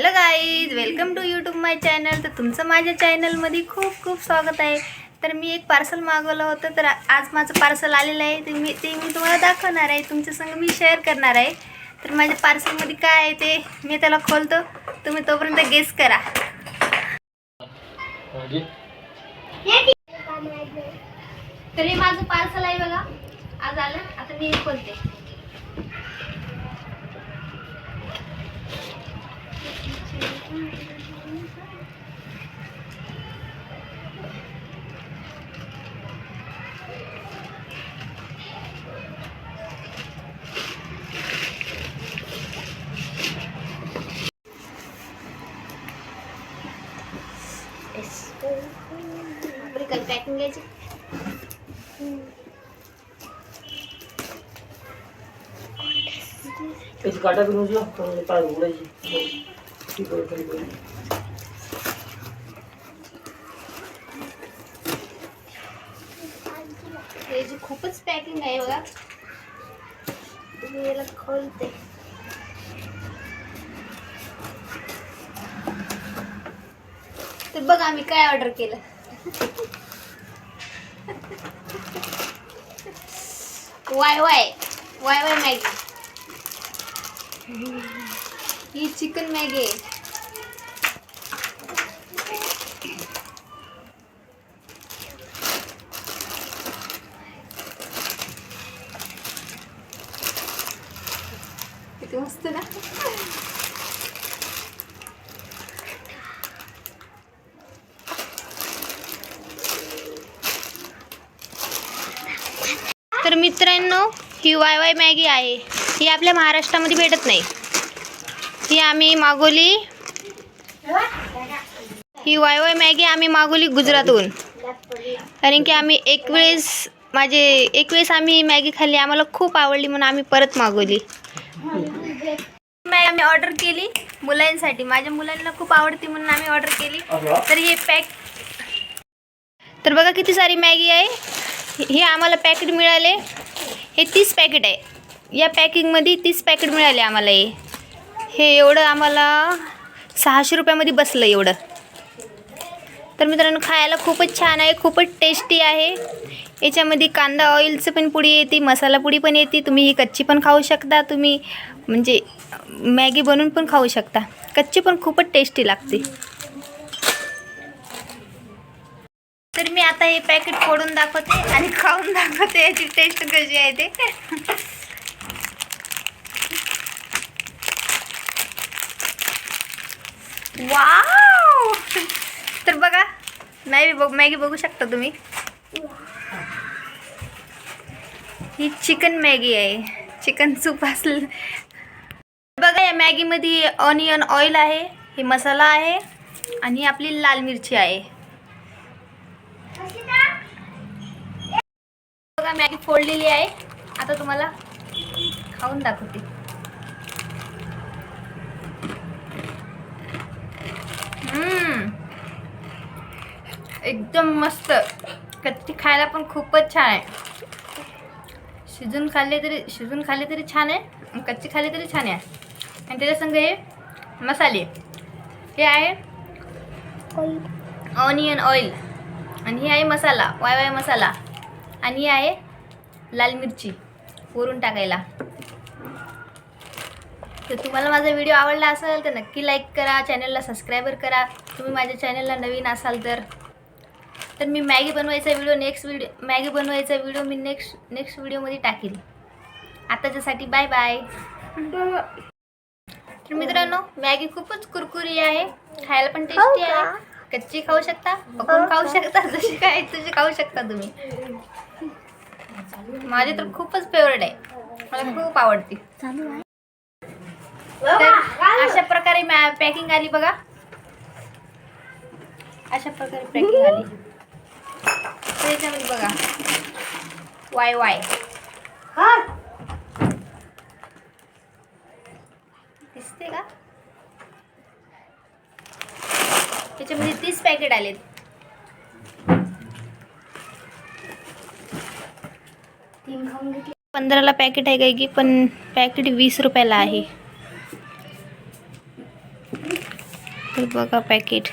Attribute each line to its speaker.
Speaker 1: Hello guys welcome to YouTube my channel तर तुमचं माझ्या चॅनलमध्ये खूप खूप स्वागत आहे. तर मी एक पार्सल मागवलं होतं तर आज माझं पार्सल आलेलं आहे. ते मी ते मी तुम्हाला दाखवणार आहे. तुमच्या संग मी शेअर करणार आहे. तर माझ्या पार्सलमध्ये काय आहे ते मी त्याला खोलतो. तुम्ही तोपर्यंत गेस करा. तर हे माझं पार्सल आहे बघा. आज आलं. आता मी हे खोलते. आपली काही पॅकिंग घ्यायची
Speaker 2: त्याची काटा करून उचला तर पाय उघडायची ठीक आहे ठीक आहे
Speaker 1: याची खूपच पॅकिंग आहे बघा मी याला खोलते तर बघा आम्ही काय ऑर्डर केलं. Y Y. Y Y Maggi. ही चिकन मॅगी आहे. किती मस्त ना. तर मित्रांनो ही वाय वाय मॅगी आहे. ही आपल्या महाराष्ट्रामध्ये भेटत नाही. ही आम्ही मागवली. ही वाय वाय मॅगी आम्ही मागवली गुजरातहून. कारण की आम्ही एक वेळेस माझे एक वेळेस आम्ही ही मॅगी खाल्ली. आम्हाला खूप आवडली म्हणून आम्ही परत मागवली. मॅगी आम्ही ऑर्डर केली मुलांसाठी. माझ्या मुलांना खूप आवडते म्हणून आम्ही ऑर्डर केली. तर हे पॅक तर बघा किती सारी मॅगी आहे. हे आम्हाला पॅकेट मिळाले. हे तीस पॅकेट आहे. या पॅकिंगमध्ये तीस पॅकेट मिळाले आम्हाला हे. हे एवढं आम्हाला सहाशे रुपयामध्ये बसलं एवढं. तर मित्रांनो खायला खूपच छान आहे खूपच टेस्टी आहे. याच्यामध्ये कांदा ऑइलचं पण पुडी येते मसाला पुडी पण येते. तुम्ही ही कच्ची पण खाऊ शकता तुम्ही म्हणजे मॅगी बनवून पण खाऊ शकता. कच्ची पण खूपच टेस्टी लागते. तर मी आता हे पॅकेट फोडून दाखवते आणि खाऊन दाखवते. याची टेस्ट कशी आहे ते. वाव तर बघा मॅगी बघ मॅगी बघू शकता तुम्ही. ही चिकन मॅगी आहे. चिकन सूप असलं. बघा या मॅगीमध्ये ऑनियन ऑइल आहे हे मसाला आहे आणि आपली लाल मिरची आहे. बघा मॅगी फोडलेली आहे. आता तुम्हाला खाऊन दाखवते. हम्म. एकदम मस्त. कच्ची खायला पण खूपच छान आहे. शिजून खाल्ले तरी शिजून खाल्ले तरी छान आहे कच्ची खाल्ली तरी छान आहे. आणि त्याच्या संग हे मसाले. हे आहे ऑनियन ऑइल आणि हे आहे मसाला वाय वाय मसाला. आणि हे आहे लाल मिरची वरून टाकायला. तर तुम्हाला माझा व्हिडिओ आवडला असेल तर नक्की लाईक करा चॅनलला सबस्क्रायबर करा. तुम्ही माझ्या चॅनलला नवीन असाल तर. तर मी मॅगी बनवायचा व्हिडिओ नेक्स्ट व्हिडिओ मॅगी बनवायचा व्हिडिओ मी नेक्स्ट नेक्स्ट व्हिडिओमध्ये टाकील. आताच्यासाठी बाय बाय तर मित्रांनो मॅगी खूपच कुरकुरी आहे. खायला पण टेस्टी आहे. कच्ची खाऊ शकता पकवून खाऊ शकता जशी काय तशी खाऊ शकता तुम्ही. माझी तर खूपच फेवरेट आहे. मला खूप आवडते. तर अशा प्रकारे पॅकिंग आली बघा. अशा प्रकारे पॅकिंग आली. बघा. वाय वाय दिसते का त्याच्यामध्ये तीस पॅकेट आलेत. पंधराला पॅकेट आहे काय की पण पॅकेट वीस रुपयाला आहे. बघा पॅकेट